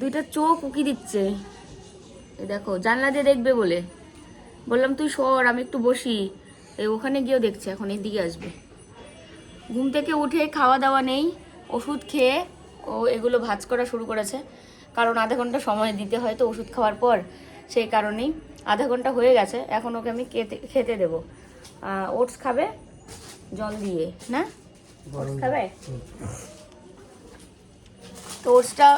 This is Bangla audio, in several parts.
দুইটা চোখ উকি দিচ্ছে। এই দেখো জানলা দিয়ে দেখবে বলে। বললাম তুই সর আমি একটু বসি। এই ওখানে গিয়েও দেখছে এখন এদিকে আসবে। ঘুম থেকে উঠে খাওয়া দাওয়া নেই ওষুধ খেয়ে ও এগুলো ভাজ করা শুরু করেছে। কারণ আধা ঘণ্টা সময় দিতে হয় তো ওষুধ খাওয়ার পর সেই কারণেই আধা ঘণ্টা হয়ে গেছে এখন ওকে আমি খেতে খেতে দেবো। ওটস খাবে জল দিয়ে না? ওটস খাবে? তো ওটসটা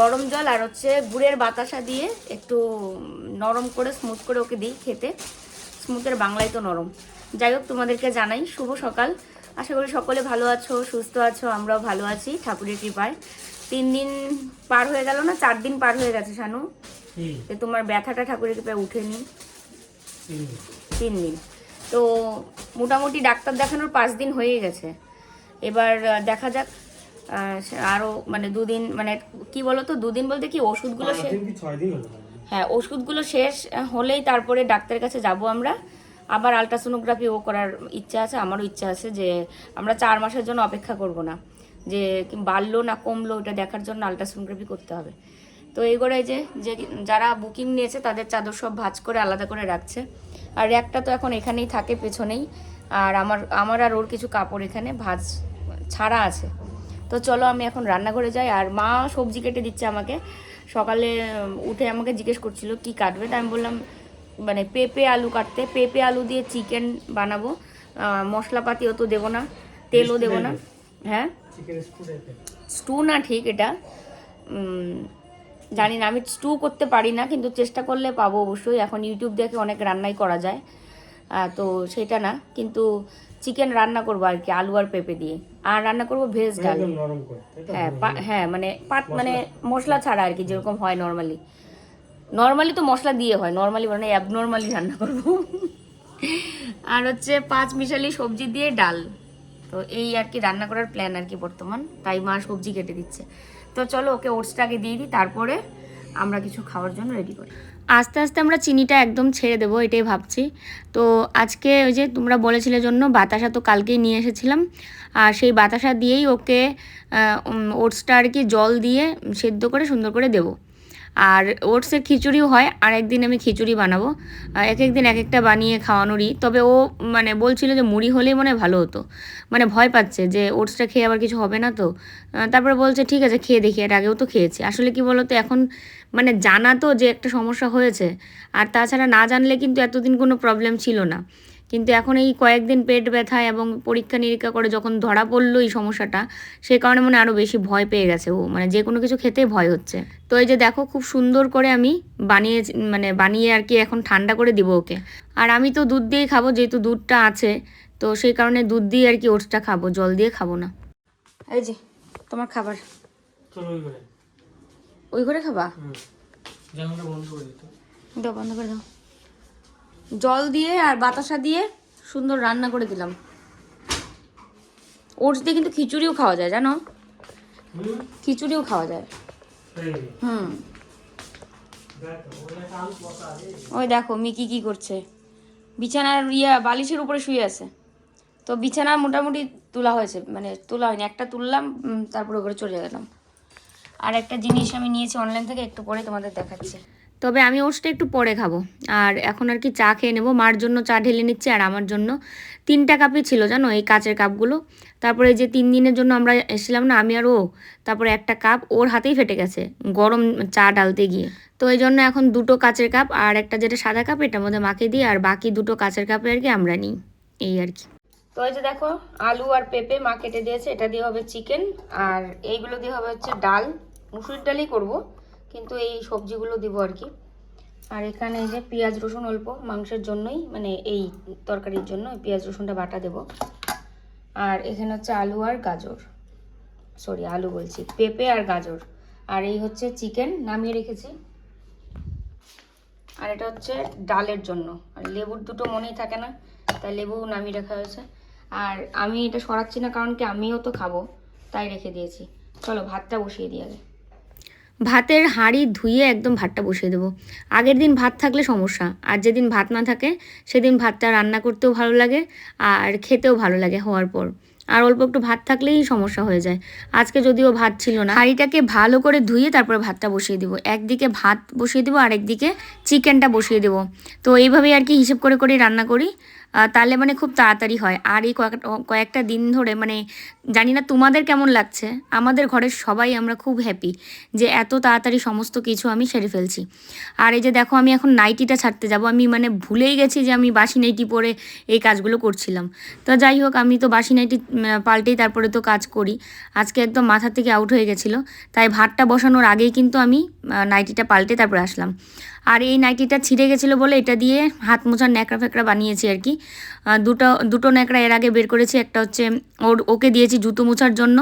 গরম জল আর হচ্ছে গুড়ের বাতাসা দিয়ে একটু নরম করে স্মুথ করে ওকে দিই খেতে। স্মুথের বাংলায় তো নরম। যাই হোক তোমাদেরকে জানাই শুভ সকাল। আশা করি সকলে ভালো আছো সুস্থ আছো আমরাও ভালো আছি ঠাকুরের কৃপায়। তিন দিন পার হয়ে গেল না? চার দিন পার হয়ে গেছে শানু। যে তোমার ব্যথাটা ঠাকুরের কৃপায় উঠেনি। তিন দিন। তো মোটামুটি ডাক্তার দেখানোর পাঁচ দিন হয়ে গেছে। এবার দেখা যাক। আহ, আরও মানে দুদিন মানে কি বলতো দুদিন বলতে কি ওষুধগুলো দিন হ্যাঁ ওষুধগুলো শেষ হলেই তারপরে ডাক্তারের কাছে যাব আমরা। আবার আলট্রাসোনোগ্রাফি ও করার ইচ্ছা আছে আমারও ইচ্ছা আছে যে আমরা চার মাসের জন্য অপেক্ষা করব না। যে বাড়লো না কমলো ওটা দেখার জন্য আলট্রাসোনোগ্রাফি করতে হবে। তো এই করে যে যে যারা বুকিং নিয়েছে তাদের চাদর সব ভাঁজ করে আলাদা করে রাখছে। আর র্যাকটা তো এখন এখানেই থাকে পেছনেই। আর আমার আমার আর ওর কিছু কাপড় এখানে ভাঁজ ছাড়া আছে। তো চলো আমি এখন রান্নাঘরে যাই আর মা সবজি কেটে দিচ্ছে আমাকে। সকালে উঠে আমাকে জিজ্ঞেস করছিল কি কাটবে? তাই আমি বললাম মানে পেঁপে আলু কাটতে পেঁপে আলু দিয়ে চিকেন বানাবো। মশলাপাতিও তো দেবো না তেলও দেবো না। হ্যাঁ? স্টু না ঠিক এটা। জানি না আমি স্টু করতে পারি না কিন্তু চেষ্টা করলে পাবো অবশ্যই। এখন ইউটিউব দেখে অনেক রান্নাই করা যায়। তো সেটা না কিন্তু চিকেন রান্না করব আর কি আলু আর পেঁপে দিয়ে। আর রান্না করব ভেজ ডাল। হ্যাঁ হ্যাঁ মানে পাত মানে মশলা ছাড়া আর কি যেরকম হয় নর্মালি। নর্মালি তো মশলা দিয়ে হয় নর্মালি মানে অ্যাবনর্মালি রান্না করব। আর হচ্ছে পাঁচ মিশালি সবজি দিয়ে ডাল। তো এই আর কি রান্না করার প্ল্যান আর কি বর্তমান তাই মা সবজি কেটে দিচ্ছে। তো চলো ওকে ওটসটাকে দিয়ে দিই তারপরে আমরা কিছু খাওয়ার জন্য রেডি করি। আস্তে আস্তে আমরা চিনিটা একদম ছেড়ে দেবো, এটাই ভাবছি। তো আজকে ওই যে তোমরা বলেছিলে জন্য বাতাসা তো কালকেই নিয়ে এসেছিলাম। আর সেই বাতাসা দিয়েই ওকে ওটসটা আর কি জল দিয়ে সেদ্ধ করে সুন্দর করে দেবো। আর ওটসের খিচুড়িও হয়, আর একদিন আমি খিচুড়ি বানাবো। এক একদিন এক একটা বানিয়ে খাওয়ানোরই। তবে ও মানে বলছিল যে মুড়ি হলেই মনে ভালো হতো। মানে ভয় পাচ্ছে যে ওটসটা খেয়ে আবার কিছু হবে না তো। তারপরে বলছে, ঠিক আছে, খেয়ে দেখি, এর আগেও তো খেয়েছি। আসলে কি বলতো, এখন মানে জানা তো যে একটা সমস্যা হয়েছে। আর তাছাড়া না জানলে কিন্তু এতদিন কোনো প্রবলেম ছিল না। কিন্তু এখন এই কয়েকদিন পেট ব্যথা এবং পরীক্ষা নিরীক্ষা করে যখন ধরা পড়ল এই সমস্যাটা সেই কারণে মানে আরও বেশি ভয় পেয়ে গেছে ও। মানে যে কোনো কিছু খেতে ভয় হচ্ছে। তো এই যে দেখো খুব সুন্দর করে আমি বানিয়ে মানে বানিয়ে আর কি এখন ঠান্ডা করে দিব ওকে। আর আমি তো দুধ দিয়েই খাব যেহেতু দুধটা আছে তো সেই কারণে দুধ দিয়ে আর কি ওটসটা খাব জল দিয়ে খাব না। এই যে তোমার খাবার। ওই করে খাবা দাও বন্ধ করে দাও। জল দিয়ে আর বাতাসা দিয়ে সুন্দর রান্না করে দিলাম। ওটস দিয়ে কিন্তু খিচুড়িও খাওয়া যায়, জানো? খিচুড়িও খাওয়া যায়। হুম। ওই দেখো, মিকি কি করছে। বিছানার ইয়া, বালিশের উপরে শুয়ে আছে। তো বিছানা মোটামুটি তোলা হয়েছে মানে তোলা হয়নি। একটা তুললাম তারপরে ওপরে চলে গেলাম। আর একটা জিনিস আমি নিয়েছি অনলাইন থেকে, একটু পরে তোমাদের দেখাচ্ছি। তবে আমি ওটসটা একটু পরে খাব। আর এখন আর কি চা খেয়ে নেব। মার জন্য চা ঢেলে নিচ্ছে আর আমার জন্য তিনটা কাপই ছিল, জানো? এই কাচের কাপগুলো। তারপরে যে তিন দিনের জন্য আমরা এসেছিলাম না, আমি আর ও, তারপরে একটা কাপ ওর হাতেই ফেটে গেছে গরম চা ডালতে গিয়ে। তো এই জন্য এখন দুটো কাচের কাপ আর একটা যেটা সাদা কাপ, এটার মধ্যে মাকে দিই আর বাকি দুটো কাচের কাপে আর কি আমরা নিই। এই আর কি। তো এই যে দেখো, আলু আর পেঁপে মা কেটে দিয়েছে, এটা দিয়ে হবে চিকেন। আর এইগুলো দিয়ে হবে হচ্ছে ডাল। মুসুর ডালই করব, কিন্তু এই সবজিগুলো দিব আর কি। আর এখানে যে পেঁয়াজ, রসুন অল্প মাংসের জন্যই মানে এই তরকারির জন্য পেঁয়াজ, রসুনটা বাটা দেব। আর এখানে হচ্ছে আলু আর গাজর। সরি আলু বলছি। পেঁপে আর গাজর। আর এই হচ্ছে চিকেন নামিয়ে রেখেছি। আর এটা হচ্ছে ডালের জন্য। আর লেবুর দুটো মনেই থাকে না, তাই লেবু নামিয়ে রাখা হয়েছে। আর আমি এটা সরাচ্ছি না, কারণ কি আমিও তো খাব, তাই রেখে দিয়েছি। চলো, ভাতটা বসিয়ে দিয়ে আগে। ভাতের হাঁড়ি ধুয়ে একদম ভাতটা বসিয়ে দেবো। আগের দিন ভাত থাকলে সমস্যা, আর যেদিন ভাত না থাকে, সেদিন ভাতটা রান্না করতেও ভালো লাগে, আর খেতেও ভালো লাগে হওয়ার পর। আর অল্প একটু ভাত থাকলেই সমস্যা হয়ে যায়। আজকে যদিও ভাত ছিল না। হাঁড়িটাকে ভালো করে ধুয়ে তারপরে ভাতটা বসিয়ে দিব। একদিকে ভাত বসিয়ে দেবো আর একদিকে চিকেনটা বসিয়ে দেবো। তো এইভাবেই আর কি হিসেব করে করে রান্না করি। তাহলে মানে খুব তাড়াতাড়ি হয়। আর এই কয়েক- কয়েকটা দিন ধরে মানে জানি না তোমাদের কেমন লাগছে। আমাদের ঘরের সবাই আমরা খুব হ্যাপি যে এত তাড়াতাড়ি সমস্ত কিছু আমি সেরে ফেলছি। আর এই যে দেখো আমি এখন নাইটিটা ছাড়তে যাব। আমি মানে ভুলেই গেছি যে আমি বাসি নাইটি পরে এই কাজগুলো করছিলাম। তো যাই হোক, আমি তো বাসি নাইটি পাল্টেই তারপরে তো কাজ করি। আজকে একদম মাথা থেকে আউট হয়ে গেছিল। তাই ভাতটা বসানোর আগেই কিন্তু আমি নাইটিটা পাল্টে তারপরে আসলাম। আর এই নাইটিটা ছিঁড়ে গেছিল বলে এটা দিয়ে হাত মোছার ন্যাকড়া ফ্যাকড়া বানিয়েছি আর কি। দুটো দুটো ন্যাকড়া এর আগে বের করেছি, একটা হচ্ছে ওর, ওকে দিয়েছি জুতো মোছার জন্য,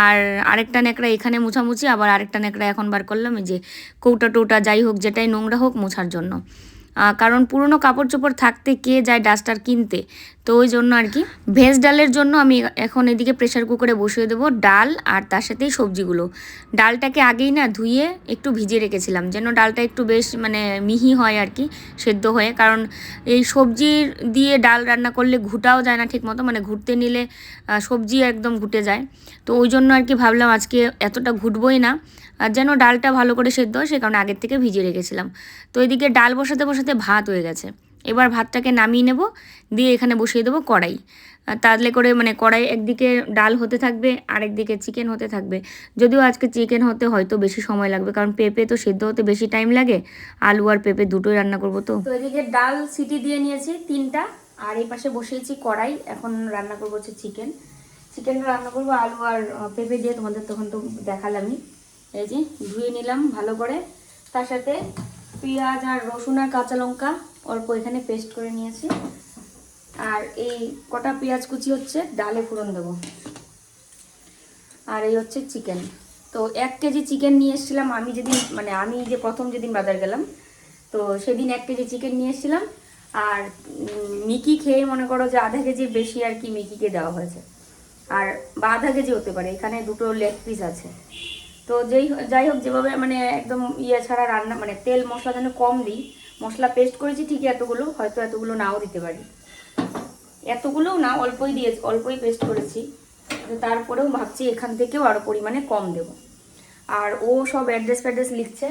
আর আরেকটা ন্যাকড়া এখানে মোছামুছি, আবার আরেকটা ন্যাকড়া এখন বার করলাম, এই যে কৌটা টৌটা যাই হোক, যেটাই নোংরা হোক, মোছার জন্য। কারণ পুরনো কাপড় চোপড় থাকতে কে যায় ডাস্টার কিনতে? তো ওই জন্য আর কি, ভেজ ডালের জন্য আমি এখন এদিকে প্রেশার কুকারে বসিয়ে দেবো ডাল আর তার সাথেই সবজিগুলো। ডালটাকে আগেই না ধুয়ে একটু ভিজিয়ে রেখেছিলাম, যেন ডালটা একটু বেশ মানে মিহি হয় আর কি, সেদ্ধ হয়ে। কারণ এই সবজি দিয়ে ডাল রান্না করলে ঘুটাও যায় না ঠিক মতো মানে ঘুরতে নিলে সবজি একদম ঘুটে যায়। তো ওই জন্য আর কি ভাবলাম আজকে এতটা ঘুটবই না। আর যেন ডালটা ভালো করে সেদ্ধ হয়, সে কারণে আগের থেকে ভিজিয়ে রেখেছিলাম। তো এদিকে ডাল বসাতে বসাতে ভাত হয়ে গেছে। এবার ভাতটাকে নামিয়ে নেব, দিয়ে এখানে বসিয়ে দেবো কড়াই। তাহলে করে মানে কড়াই একদিকে ডাল হতে থাকবে আর একদিকে চিকেন হতে থাকবে। যদিও আজকে চিকেন হতে হয়তো বেশি সময় লাগবে, কারণ পেঁপে তো সেদ্ধ হতে বেশি টাইম লাগে। আলু আর পেঁপে দুটোই রান্না করব তো। এদিকে ডাল সিটি দিয়ে নিয়েছি তিনটা, আর এই পাশে বসিয়েছি কড়াই। এখন রান্না করব হচ্ছে চিকেন। চিকেনটা রান্না করব আলু আর পেঁপে দিয়ে, তোমাদের তখন তো দেখালামই। এই যে ধুয়ে নিলাম ভালো করে। তার সাথে পেঁয়াজ আর রসুন আর কাঁচা লঙ্কা অল্প এখানে পেস্ট করে নিয়েছি। আর এই কটা পেঁয়াজ কুচি হচ্ছে, ডালে ফোড়ন দেবো। আর এই হচ্ছে চিকেন তো এক কেজি চিকেন নিয়ে এসেছিলাম আমি যেদিন মানে আমি যে প্রথম যেদিন বাজার গেলাম, তো সেদিন এক কেজি চিকেন নিয়ে এসেছিলাম। আর মিকি খেয়ে মনে করো যে আধা কেজির বেশি আর কি মিকিকে দেওয়া হয়েছে। আর বা আধা কেজি হতে পারে, এখানে দুটো লেগ পিস আছে। তো যেই যাই হোক, যেভাবে মানে একদম ইয়ে ছাড়া রান্না মানে তেল, মশলা যেন কম দিই, মশলা পেস্ট করেছি ঠিকই এতগুলো, হয়তো এতগুলো নাও দিতে পারি। এতগুলোও না, অল্পই দিয়ে, অল্পই পেস্ট করেছি। তারপরেও ভাবছি এখান থেকেও আরও পরিমাণে কম দেব। আর ও সব অ্যাড্রেস ফ্যাড্রেস লিখছে।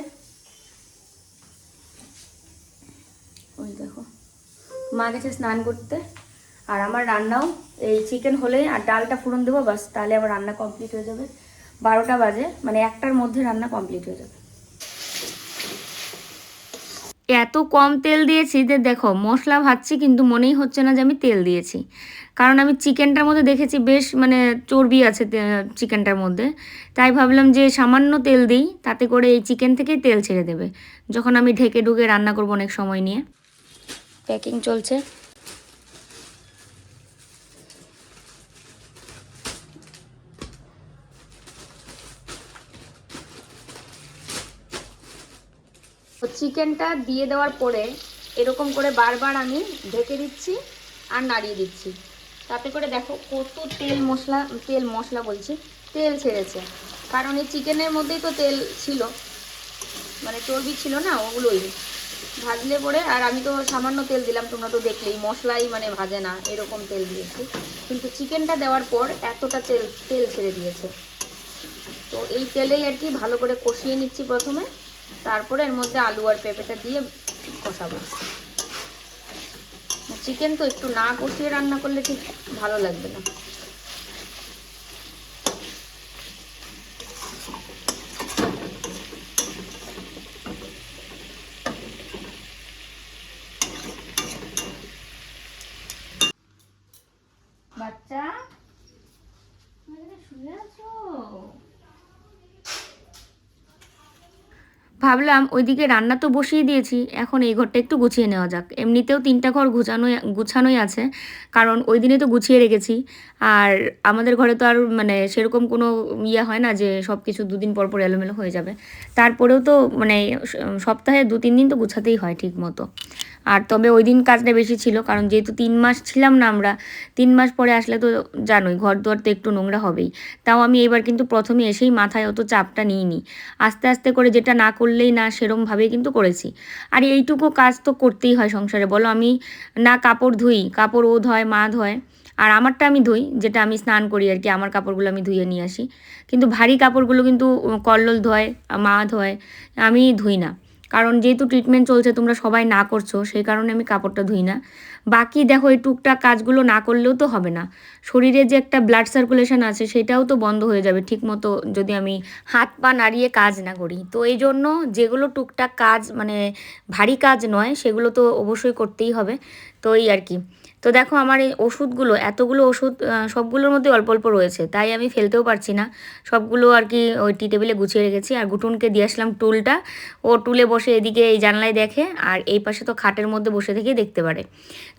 ওই দেখো। মা গেছে স্নান করতে। আর আমার রান্নাও এই চিকেন হলে আর ডালটা ফুরন দেবো, বাস, তাহলে আবার রান্না কমপ্লিট হয়ে যাবে। বারোটা বাজে মানে একটার মধ্যে রান্না কমপ্লিট হয়ে যাবে। এত কম তেল দিয়েছি যে দেখো মশলা ভাজছি কিন্তু মনেই হচ্ছে না যে আমি তেল দিয়েছি। কারণ আমি চিকেনটার মধ্যে দেখেছি বেশ মানে চর্বি আছে চিকেনটার মধ্যে। তাই ভাবলাম যে সামান্য তেল দিই তাতে করে এই চিকেন থেকেই তেল ছেড়ে দেবে। যখন আমি ঢেকে ঢুকে রান্না করব অনেক সময় নিয়ে। প্যাকিং চলছে। তো চিকেনটা দিয়ে দেওয়ার পরে এরকম করে বারবার আমি ঢেকে দিচ্ছি আর নাড়িয়ে দিচ্ছি। তাতে করে দেখো কত তেল মশলা তেল মশলা বলছি, তেল ছেড়েছে। কারণ এই চিকেনের মধ্যেই তো তেল ছিল মানে চর্বি ছিল না, ওগুলোই। ভাজলে পরে, আর আমি তো সামান্য তেল দিলাম, তোমরা তো দেখলেই, মশলাই মানে ভাজে না, এরকম তেল দিয়েছি। কিন্তু চিকেনটা দেওয়ার পর এতটা তেল তেল ছেড়ে দিয়েছে। তো এই তেলেই আর কি ভালো করে কষিয়ে নিচ্ছি প্রথমে। তারপরে এর মধ্যে আলু আর পেঁপেটা দিয়ে কষাবো। চিকেন তো একটু না কষিয়ে রান্না করলে ঠিক ভালো লাগবে না বাচ্চা তুমি এখানে শুয়ে আছো ভাবলাম ওইদিকে রান্না তো বসিয়ে দিয়েছি, এখন এই ঘরটা একটু গুছিয়ে নেওয়া যাক। এমনিতেও তিনটা ঘর গুছানোই গুছানোই আছে, কারণ ওই দিনে তো গুছিয়ে রেখেছি। আর আমাদের ঘরে তো আর মানে সেরকম কোনো ইয়ে হয় না যে সব কিছু দুদিন পর পর এলোমেলো হয়ে যাবে। তারপরেও তো মানে সপ্তাহে দু তিন দিন তো গুছাতেই হয় ঠিক মতো আর তবে ওই দিন কাজটা বেশি ছিল, কারণ যেহেতু তিন মাস ছিলাম না আমরা, তিন মাস পরে আসলে তো জানোই ঘর দুয়ার তো একটু নোংরা হবেই। তাও আমি এবার কিন্তু প্রথমে এসেই মাথায় অত চাপটা নিইনি। আস্তে আস্তে করে যেটা না করলেই না সেরমভাবে কিন্তু করেছি। আর এইটুকু কাজ তো করতেই হয় সংসারে, বলো আমি না কাপড় ধুই, কাপড় ও ধয়, মা ধয়, আর আমারটা আমি ধুই, যেটা আমি স্নান করি আর কি, আমার কাপড়গুলো আমি ধুয়ে নিয়ে আসি। কিন্তু ভারী কাপড়গুলো কিন্তু কল্লোল ধোয়, মা ধোয়, আমি ধুই না। কারণ যেহেতু ট্রিটমেন্ট চলছে, তোমরা সবাই না করছ, সেই কারণে আমি কাপড়টা ধুই না। বাকি দেখো, এই টুকটাক কাজগুলো না করলেও তো হবে না। শরীরে যে একটা ব্লাড সার্কুলেশন আছে, সেটাও তো বন্ধ হয়ে যাবে ঠিক মতো যদি আমি হাত পা নাড়িয়ে কাজ না করি। তো এই জন্য যেগুলো টুকটাক কাজ মানে ভারী কাজ নয়, সেগুলো তো অবশ্যই করতেই হবে। তো এই আর কি। তো দেখো আমার এই ওষুধগুলো, এতগুলো ওষুধ সবগুলোর মধ্যে অল্প অল্প রয়েছে। তাই আমি ফেলতেও পারছি না। সবগুলো আর কি ওই টি টেবিলে গুছিয়ে রেখেছি। আর গুটুনকে দিয়ে আসলাম টুলটা। ও টুলে বসে এদিকে এই জানলায় দেখে, আর এই পাশে তো খাটের মধ্যে বসে থেকেই দেখতে পারে।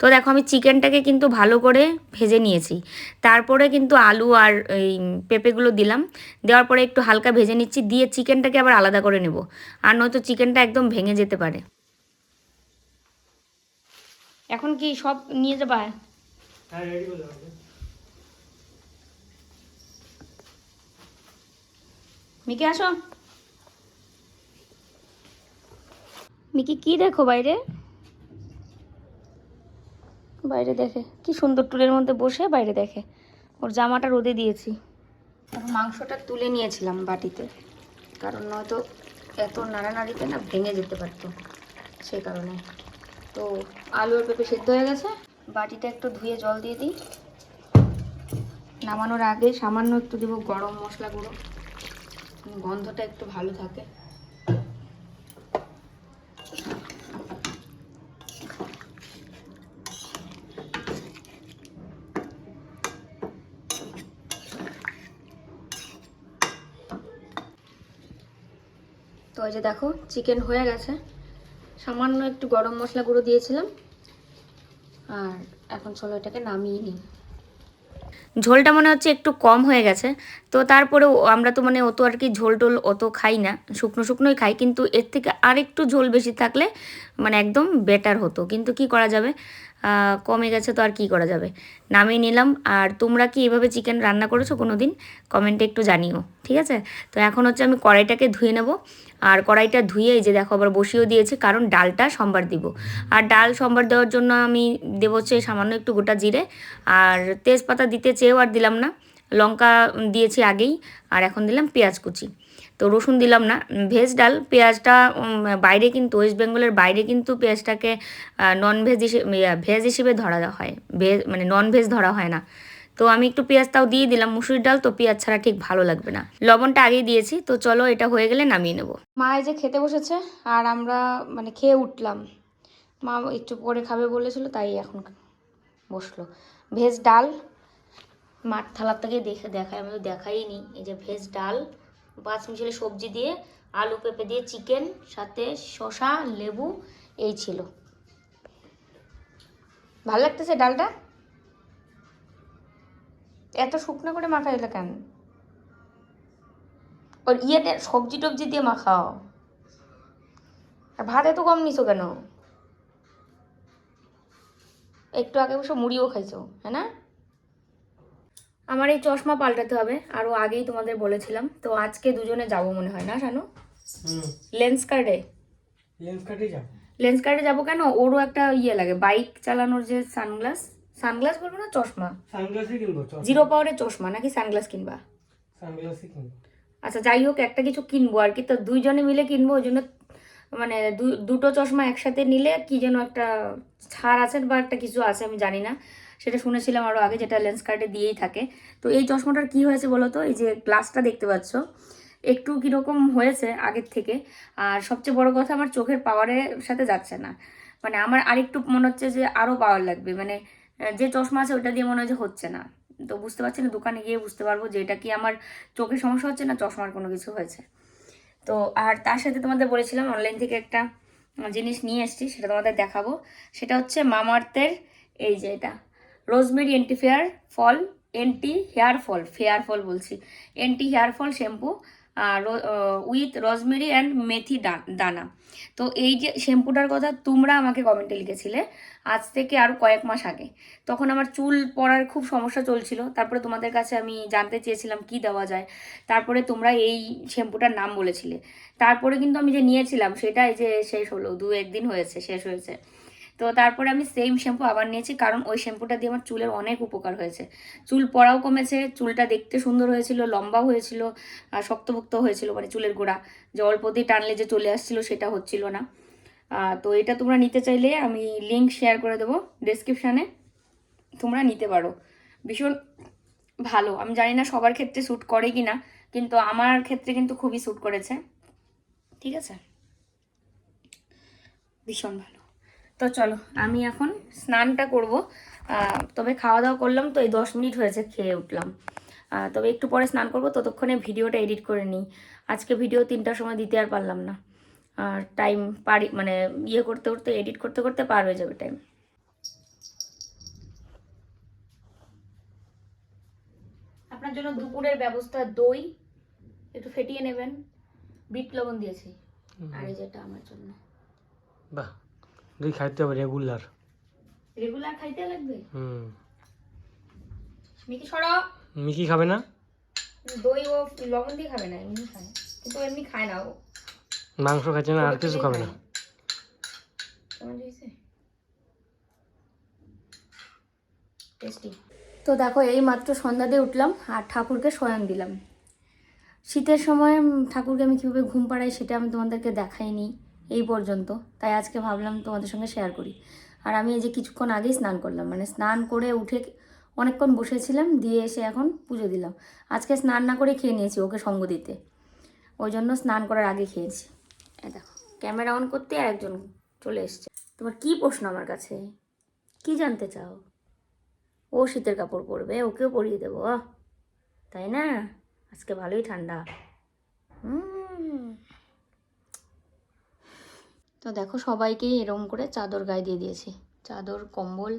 তো দেখো আমি চিকেনটাকে কিন্তু ভালো করে ভেজে নিয়েছি। তারপরে কিন্তু আলু আর এই পেঁপেগুলো দিলাম। দেওয়ার পরে একটু হালকা ভেজে নিচ্ছি। দিয়ে চিকেনটাকে আবার আলাদা করে নেব। আর নয়তো চিকেনটা একদম ভেঙে যেতে পারে। এখন কি সব নিয়ে যাবা? হ্যাঁ রেডি করে মিকি আসো। মিকি কি দেখো বাইরে? বাইরে দেখে। কি সুন্দর টুলের মধ্যে বসে বাইরে দেখে। ওর জামাটা রোদে দিয়েছি। এখন মাংসটা তুলে নিয়েছিলাম বাটিতে। কারণ নয়তো এত নাড়ানাড়িতে না ভেঙে যেতে পারতো। সেই কারণে। তো আলু আর পেঁপে সেদ্ধ হয়ে গেছে। বাটিটা একটু ধুয়ে জল দিয়ে দিই। নামানোর আগে সামান্য একটু দেবো গরম মশলা গুঁড়ো। গন্ধটা একটু ভালো থাকে। তো যে দেখো চিকেন হয়ে গেছে। সামান্য একটু গরম মশলা গুঁড়ো দিয়েছিলাম। আর এখন চলো এটাকে নামিয়ে নিই। ঝোলটা মনে হচ্ছে একটু কম হয়ে গেছে। তো তারপরেও আমরা তো মানে অত আর কি ঝোল টোল অত খাই না। শুকনো শুকনোই খাই, কিন্তু এর থেকে আরেকটু ঝোল বেশি থাকলে মানে একদম বেটার হতো। কিন্তু কি করা যাবে? কমে গেছে তো আর কি করা যাবে? নামিয়ে নিলাম। আর তোমরা কি এভাবে চিকেন রান্না করেছ কোনো দিন কমেন্টে একটু জানিও, ঠিক আছে? তো এখন হচ্ছে আমি কড়াইটাকে ধুয়ে নেব। আর কড়াইটা ধুয়ে এই যে দেখো আবার বসিয়েও দিয়েছি, কারণ ডালটা সম্বার দিব। আর ডাল সম্বার দেওয়ার জন্য আমি দেবো হচ্ছে সামান্য একটু গোটা জিরে, আর তেজপাতা দিতে চেয়েও আর দিলাম না। লঙ্কা দিয়েছি আগেই, আর এখন দিলাম পেঁয়াজ কুচি। তো রসুন দিলাম না, ভেজ ডাল, পেঁয়াজটা বাইরে কিন্তু, ওয়েস্ট বেঙ্গলের বাইরে কিন্তু পেঁয়াজটাকে নন ভেজ হিসেবে ভেজ হিসেবে ধরা হয় ভেজ মানে নন ভেজ ধরা হয় না। তো আমি একটু পেঁয়াজটাও দিয়ে দিলাম। মুসুরির ডাল তো পেঁয়াজ ছাড়া ঠিক ভালো লাগবে না। লবণটা আগেই দিয়েছি। তো চলো এটা হয়ে গেলে নামিয়ে নেব। মা এই যে খেতে বসেছে আর আমরা মানে খেয়ে উঠলাম। মা একটু পরে খাবে বলেছিল, তাই এখন বসল। ভেজ ডাল মাঠ থালার থেকে দেখে দেখাই আমি তো দেখাইনি। এই যে ভেজ ডাল, পাঁচ মিশালি সবজি দিয়ে আলু পেঁপে দিয়ে চিকেন, সাথে শসা, লেবু, এই ছিল। ভালো লাগতেছে ডালটা? এত শুকনো করে মাখা এলো কেন? ওর ইয়েতে সবজি টবজি দিয়ে মাখাও। আর ভাত এত কম নিছো কেন? একটু আগে বসে মুড়িও খাইছো হ্যাঁ না? আমার এই চশমা পাল্টাতে হবে আরও আগেই তোমাদের বলেছিলাম তো আজকে দুজনে যাব মনে হয় না শানু? হুম। লেন্স কার্ডে? লেন্স কাটে যাও লেন্স কার্ডে যাব কেন? ওরও একটা ইয়ে লাগে বাইক চালানোর যে সানগ্লাস? সানগ্লাস বলব না চশমা? সানগ্লাসই কিনবো জিরো পাওয়ারের চশমা নাকি সানগ্লাস কিনবা? সানগ্লাসই কিনবো। আচ্ছা যাই হোক একটা কিছু কিনবো আর কি। তো দুইজনে মিলে কিনবো ওই জন্য মানে দুটো চশমা একসাথে নিলে কি যেন একটা ছাড় আছে বা একটা কিছু আছে আমি জানি না। সেটা শুনেছিলাম আরও আগে যেটা লেন্স কার্ডে দিয়েই থাকে। তো এই চশমাটার কি হয়েছে বলো তো? এই যে গ্লাসটা দেখতে পাচ্ছ একটু কীরকম হয়েছে আগের থেকে। আর সবচেয়ে বড় কথা আমার চোখের পাওয়ারের সাথে যাচ্ছে না। মানে আমার আরেকটু মনে হচ্ছে যে আরও পাওয়ার লাগবে। মানে যে চশমা আছে ওটা দিয়ে মনে হয় যে হচ্ছে না। তো বুঝতে পারছি না, দোকানে গিয়ে বুঝতে পারব যে এটা কি আমার চোখের সমস্যা হচ্ছে না চশমার কোনো কিছু হয়েছে। তো আর তার সাথে তোমাদের বলেছিলাম অনলাইন থেকে একটা জিনিস নিয়ে এসেছি, সেটা তোমাদের দেখাবো। সেটা হচ্ছে মামার্থের এই যে এটা rosemary fair fall anti hair fall fair fall বলছি। Anti hair fall shampoo with rosemary and মেথি দানা। তো এই যে শ্যাম্পুটার কথা তোমরা আমাকে কমেন্টে লিখেছিলে, আজ থেকে আরও কয়েক মাস আগে। তখন আমার চুল পড়ার খুব সমস্যা চলছিল। তারপরে তোমাদের কাছে আমি জানতে চেয়েছিলাম কি দেওয়া যায়। তারপরে তোমরা এই শ্যাম্পুটার নাম বলেছিলে। তারপরে কিন্তু আমি যে নিয়েছিলাম সেটা এই যে শেষ হলো। দু একদিন হয়েছে, শেষ হয়েছে। তো তারপরে আমি সেম শ্যাম্পু আবার নিয়েছি, কারণ ওই শ্যাম্পুটা দিয়ে আমার চুলের অনেক উপকার হয়েছে। চুল পড়াও কমেছে, চুলটা দেখতে সুন্দর হয়েছিল, লম্বাও হয়েছিল, আর শক্তভুক্ত হয়েছিল মানে চুলের গোড়া। যে অল্প দিয়ে টানলে যে চলে আসছিল সেটা হচ্ছিল না। তো এটা তোমরা নিতে চাইলে আমি লিঙ্ক শেয়ার করে দেবো ডেসক্রিপশানে তোমরা নিতে পারো। ভীষণ ভালো। আমি জানি না সবার ক্ষেত্রে শ্যুট করে কি না কিন্তু আমার ক্ষেত্রে কিন্তু খুবই শ্যুট করেছে। ঠিক আছে? ভীষণ ভালো। তো চলো আমি এখন স্নানটা করব। তবে খাওয়া দাওয়া করলাম তো এই দশ মিনিট হয়েছে খেয়ে উঠলাম। তবে একটু পরে স্নান করব ততক্ষণে ভিডিওটা এডিট করে নিই। আজকে ভিডিও তিনটার সময় দিতে আর পারলাম না। আর টাইম পারি মানে ইয়ে করতে করতে এডিট করতে করতে পার হয়ে যাবে টাইম আপনার জন্য দুপুরের ব্যবস্থা দই একটু ফেটিয়ে নেবেন। বিট লবণ দিয়েছি। আর এই যেটা আমার জন্য। বাহ। দই খাইতে হবে রেগুলার রেগুলার খাইতে লাগবে? হুম। মিকি সরাও মিকি খাবে না? দই ও লবণ দিয়ে খাবে না এমনি খায়। কিন্তু এমনি খায় না ও। মাংস খাচ্ছে না আর কিছু খাবে না। তো দেখো এই মাত্র সন্ধ্যা দিয়ে উঠলাম আর ঠাকুরকে শয়ন দিলাম। শীতের সময় ঠাকুরকে আমি কীভাবে ঘুম পাড়াই সেটা আমি তোমাদেরকে দেখাইনি। এই পর্যন্ত। তাই আজকে ভাবলাম তোমাদের সঙ্গে শেয়ার করি। আর আমি এই যে কিছুক্ষণ আগেই স্নান করলাম মানে স্নান করে উঠে অনেকক্ষণ বসেছিলাম, দিয়ে এসে এখন পুজো দিলাম। আজকে স্নান না করে খেয়ে নিয়েছি ওকে সঙ্গ দিতে। ওই জন্য স্নান করার আগে খেয়েছি। দেখো ক্যামেরা অন করতে আর একজন চলে এসছে। তোমার কি প্রশ্ন আমার কাছে? কি জানতে চাও? ও শীতের কাপড় পরবে, ওকেও পরিয়ে দেবো তাই না? আজকে ভালোই ঠান্ডা। হুম। তো দেখো সবাইকেই এরম করে চাদর গায়ে দিয়ে দিয়েছি। চাদর, কম্বল,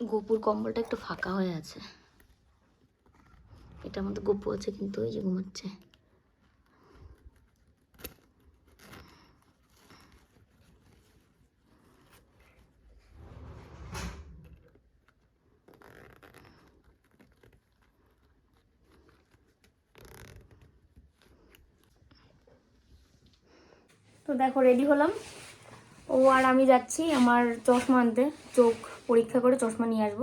গোপুর কম্বলটা একটু ফাঁকা হয়ে আছে। এটার মধ্যে গোপু আছে কিন্তু ওই যে ঘুমাচ্ছে। তো দেখো রেডি হলাম। ও আর আমি যাচ্ছি আমার চশমা আনতে। চোখ পরীক্ষা করে চশমা নিয়ে আসব।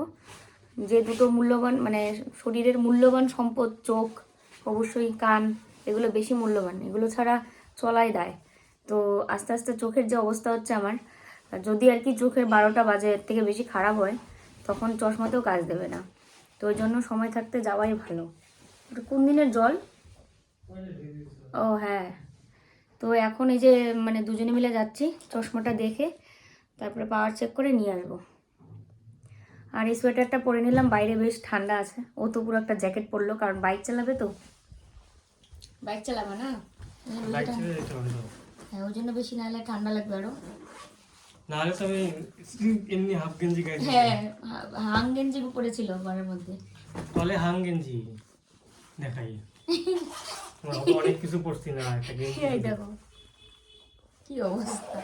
যে দুটো মূল্যবান মানে শরীরের মূল্যবান সম্পদ, চোখ, অবশ্যই কান, এগুলো বেশি মূল্যবান। এগুলো ছাড়া চলাই দেয়। তো আস্তে আস্তে চোখের যে অবস্থা হচ্ছে আমার, যদি আর কি চোখের বারোটা বাজে, এর থেকে বেশি খারাপ হয়, তখন চশমাতেও কাজ দেবে না। তো ওই জন্য সময় থাকতে যাওয়াই ভালো। কোন দিনের জল? ও হ্যাঁ। তো এখন এই যে মানে দুজনে মিলে যাচ্ছি চশমাটা দেখে তারপরে পাওয়ার চেক করে নিয়ে আসব। আর এই সোয়েটারটা পরে নিলাম বাইরে বেশ ঠান্ডা আছে। ও তো পুরো একটা জ্যাকেট পরলো কারণ বাইক চালাবে তো। বাইক চালাবে না। হ্যাঁ ওই জন্য বেশি নাহলে ঠান্ডা লাগবে আরও। নাহলে তো আমি এমনি হাফ গেঞ্জি গাইছি হ্যাঁ হাং গেঞ্জি পরেছিল ঘরের মধ্যে। তলে হাং গেঞ্জি দেখাই। অনেক কিছু পড়ছি না একটা গেঞ্জি এই দেখো। কি অবস্থা?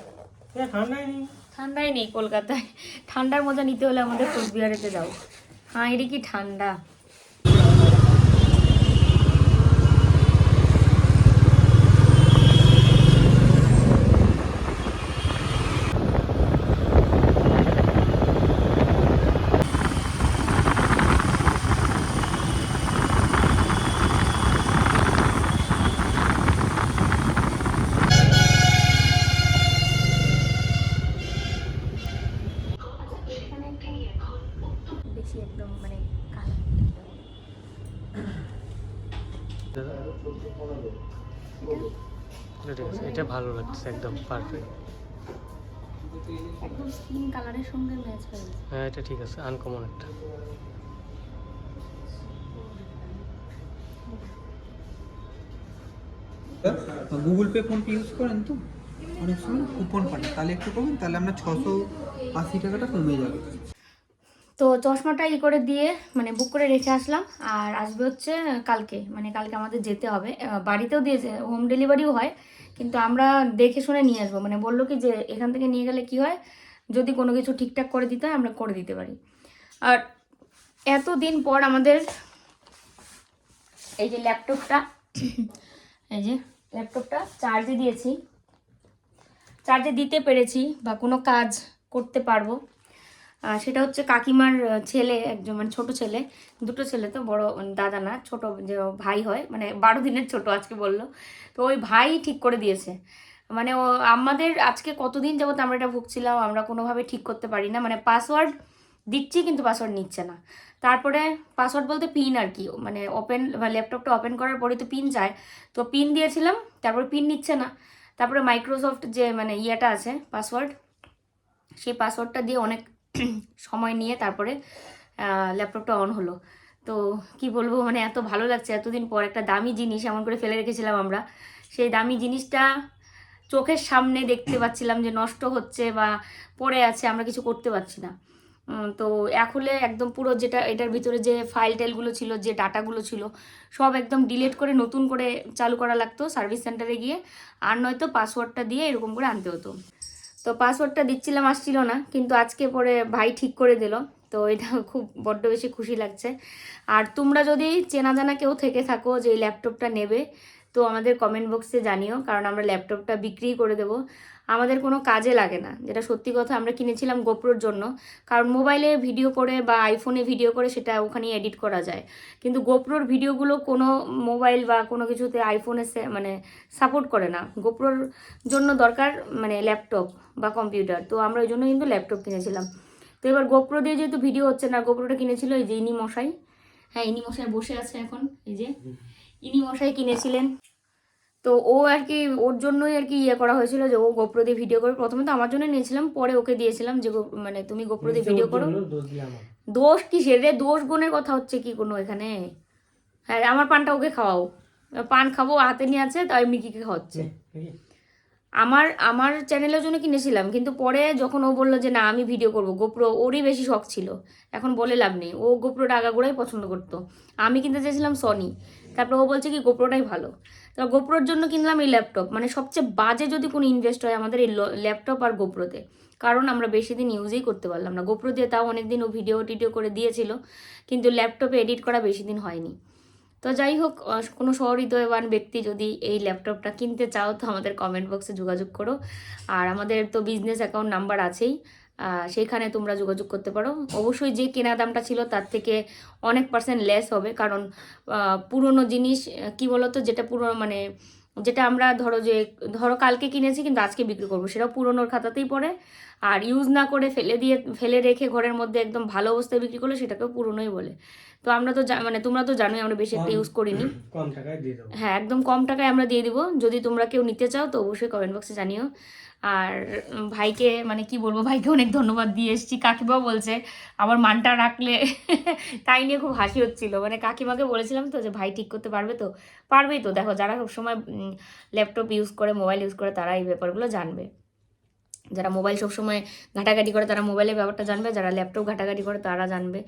ঠান্ডাই নেই। ঠান্ডাই নেই কলকাতায়। ঠান্ডার মজা নিতে হলে আমাদের কোচবিহারেতে যাও। হ্যাঁ এটা কি ঠান্ডা? লাগছে একদম পারফেক্ট একদম স্কিন কালারের সঙ্গে ম্যাচ হয়ে হ্যাঁ এটা ঠিক আছে আনকমন একটা। গুগল পে ফোনপে ইউজ করেন তো? অনেক সময় কুপন পাঠান তাহলে একটু কমেন তাহলে আমরা ছশো আশি টাকাটা কমে যাবে। তো চশমাটা ই করে দিয়ে মানে বুক করে রেখে আসলাম। আর আসবে হচ্ছে কালকে মানে কালকে আমাদের যেতে হবে। বাড়িতেও দিয়েছে হোম ডেলিভারিও হয়, কিন্তু আমরা দেখে শুনে নিয়ে আসব। মানে বলল কি যে, এখান থেকে নিয়ে গেলে কি হয়, যদি কোনো কিছু ঠিকঠাক করে দিতে হয়, আমরা করে দিতে পারি। আর এত দিন পর আমাদের এই যে ল্যাপটপটা, এই যে ল্যাপটপটা চার্জে দিয়েছি। চার্জে দিতে পেরেছি বা কোনো কাজ করতে পারব। সেটা হচ্ছে কাকিমার ছেলে, একজন মানে ছোট ছেলে, দুটো ছেলে তো, বড় মানে দাদা না, ছোট যে ভাই হয় মানে বারো দিনের ছোট আজকে বলল। তো ওই ভাই ঠিক করে দিয়েছে। মানে ও, আমাদের আজকে কতদিন যাবত আমরা এটা ভুগছিলাম, আমরা কোনোভাবে ঠিক করতে পারি না মানে পাসওয়ার্ড দিচ্ছি কিন্তু পাসওয়ার্ড নিচ্ছে না। তারপরে পাসওয়ার্ড বলতে পিন আর কি মানে ওপেন ল্যাপটপটা ওপেন করার পরে তো পিন চায় তো পিন দিয়েছিলাম, তারপরে পিন নিচ্ছে না। তারপরে মাইক্রোসফট যে মানে ইয়েটা আছে পাসওয়ার্ড সেই পাসওয়ার্ডটা দিয়ে অনেক সময় নিয়ে তারপরে ল্যাপটপটা অন হলো। তো কি বলব মানে এত ভালো লাগছে। এতদিন পর একটা দামি জিনিস এমন করে ফেলে রেখেছিলাম আমরা। সেই দামি জিনিসটা চোখের সামনে দেখতে পাচ্ছিলাম যে নষ্ট হচ্ছে বা পড়ে আছে, আমরা কিছু করতে পারছি না। তো এখলে একদম পুরো যেটা, এটার ভিতরে যে ফাইল টাইলগুলো ছিল, যে ডাটাগুলো ছিল, সব একদম ডিলিট করে, নতুন করে চালু করা লাগতো সার্ভিস সেন্টারে গিয়ে। আর নয়তো পাসওয়ার্ডটা দিয়ে এরকম করে আনতে হতো। তো পাসওয়ার্ডটা দিচ্ছিলাম, আসছিল না, কিন্তু আজকে পরে ভাই ঠিক করে দিল। তো এটা খুব বড্ড বেশি খুশি লাগছে। আর তোমরা যদি চেনা জানা কেউ থেকে থাকো যে এই ল্যাপটপটা নেবে, তো আমাদের কমেন্ট বক্সে জানিও, কারণ আমরা ল্যাপটপটা বিক্রি করে দেব। আমাদের কোনো কাজে লাগে না। যেটা সত্যি কথা আমরা কিনেছিলাম গোপ্রোর জন্য। কারণ মোবাইলে ভিডিও করে বা আইফোনে ভিডিও করে সেটা ওখানে এডিট করা যায়। কিন্তু গোপ্রোর ভিডিওগুলো কোনো মোবাইল বা কোনো কিছুতে আইফোনে সে- মানে সাপোর্ট করে না। গোপ্রোর জন্য দরকার মানে ল্যাপটপ বা কম্পিউটার। তো আমরা ওই জন্য কিন্তু ল্যাপটপ কিনেছিলাম। তো এবার গোপ্রো দিয়ে যেহেতু ভিডিও হচ্ছে না গোপ্রোটা কিনেছিল এই যে ইনি মশাই। হ্যাঁ ইনি মশাই বসে আছে এখন এই যে। ইনি মশাই কিনেছিলেন। তো ও আর কি ওর জন্যই আর কি ইয়ে করা হয়েছিল যে ও গোপ্রো দিয়ে ভিডিও করে প্রথমে তো আমার জন্য নিয়েছিলাম পরে ওকে দিয়েছিলাম যে মানে তুমি গোপ্রো দিয়ে ভিডিও করো। দোষ কিসের রে? দোষ গুণের কথা হচ্ছে কি কোনো এখানে? হ্যাঁ আমার পানটা ওকে খাওয়াও। পান খাব হাতে নিয়ে আছে তাই মিকিকে খাওয়াচ্ছে। আমার আমার চ্যানেলের জন্য কিনেছিলাম কিন্তু পরে যখন ও বলল যে না আমি ভিডিও করব গোপ্রো ওরই বেশি শখ ছিল। এখন বলে লাভ নেই। ও গোপ্রোটা আগাগোড়াই পছন্দ করতো। আমি কিনতে চেয়েছিলাম সনি তারপর ও বলছে কি গোপ্রোটাই ভালো। তো গোপ্রোর জন্য কিনলাম এই ল্যাপটপ। মানে সবচেয়ে বাজে যদি কোনো ইনভেস্ট হয় আমাদের এই ল্যাপটপ আর গোপ্রোতে। কারণ আমরা বেশি দিন ইউজই করতে পারলাম না। গোপ্রো দিয়ে তাও অনেকদিন ও ভিডিও টিডিও করে দিয়েছিল, কিন্তু ল্যাপটপে এডিট করা বেশি দিন হয়নি। তো যাই হোক কোনো সহৃদয়বান ব্যক্তি যদি এই ল্যাপটপটা কিনতে চাও, তো আমাদের কমেন্ট বক্সে যোগাযোগ করো। আর আমাদের তো বিজনেস অ্যাকাউন্ট নাম্বার আছেই। সেইখানে তোমরা যোগাযোগ করতে পারো। অবশ্যই যে কেনা দামটা ছিল তার থেকে অনেক পার্সেন্ট লেস হবে। কারণ পুরনো জিনিস কি বলতো, যেটা পুরো মানে যেটা আমরা ধরো যে, ধরো কালকে কিনেছি কিন্তু আজকে বিক্রি করব, সেটাও পুরনোর খাতাতেই পড়ে। আর ইউজ না করে ফেলে দিয়ে, ফেলে রেখে ঘরের মধ্যে একদম ভালো অবস্থায় বিক্রি করলে সেটাকেও পুরনোই বলে। তো আমরা তো মানে তোমরা তো জানোই আমরা বেশি একটা ইউজ করিনি। কম টাকায় দিয়ে দেবো। হ্যাঁ একদম কম টাকায় আমরা দিয়ে দিব। যদি তোমরা কেউ নিতে চাও তো অবশ্যই কমেন্ট বক্সে জানিও। আর ভাইকে মানে কি বলব ভাইকে অনেক ধন্যবাদ দিয়ে এসেছি। কাকিমা বলছে আমার মানটা রাখলে তাই নিয়ে খুব হাসি হচ্ছিল। মানে কাকিমাকে বলেছিলাম তো যে ভাই ঠিক করতে পারবে তো? পারবেই তো। দেখো যারা সবসময় ল্যাপটপ ইউজ করে মোবাইল ইউজ করে তারা এই ব্যাপারগুলো জানবে। যারা মোবাইল সবসময় ঘাটাঘাটি করে তারা মোবাইলের ব্যাপারটা জানবে যারা ল্যাপটপ ঘাটাঘাটি করে তারা জানবে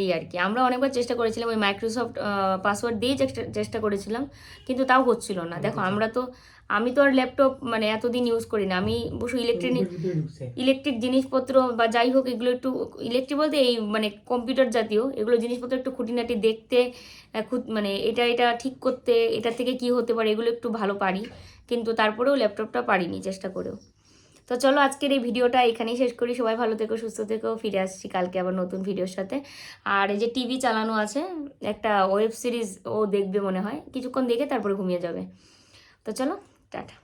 এই আর কি। আমরা অনেকবার চেষ্টা করেছিলাম ওই মাইক্রোসফট পাসওয়ার্ড দিয়েই চেষ্টা চেষ্টা করেছিলাম কিন্তু তাও হচ্ছিল না। দেখো আমরা তো আমি তো আর ল্যাপটপ মানে এতদিন ইউজ করি না। আমি বসে ইলেকট্রনিক ইলেকট্রিক জিনিসপত্র বা যাই হোক এগুলো একটু ইলেকট্রিক বলতে এই মানে কম্পিউটার জাতীয় এগুলো জিনিসপত্র একটু খুঁটিনাটি দেখতে মানে এটা এটা ঠিক করতে এটা থেকে কি হতে পারে এগুলো একটু ভালো পারি কিন্তু তারপরেও ল্যাপটপটা পারিনি চেষ্টা করেও। তো চলো আজকের এই ভিডিওটা এখানেই শেষ করি। সবাই ভালো থেকো, সুস্থ থেকো, ফিরে আসছি কালকে আবার নতুন ভিডিওর সাথে। আর এই যে টিভি চালানো আছে, একটা ওয়েব সিরিজ ও দেখবে মনে হয়। কিছুক্ষণ দেখে তারপরে ঘুমিয়ে যাবে। তো চলো, টাটা।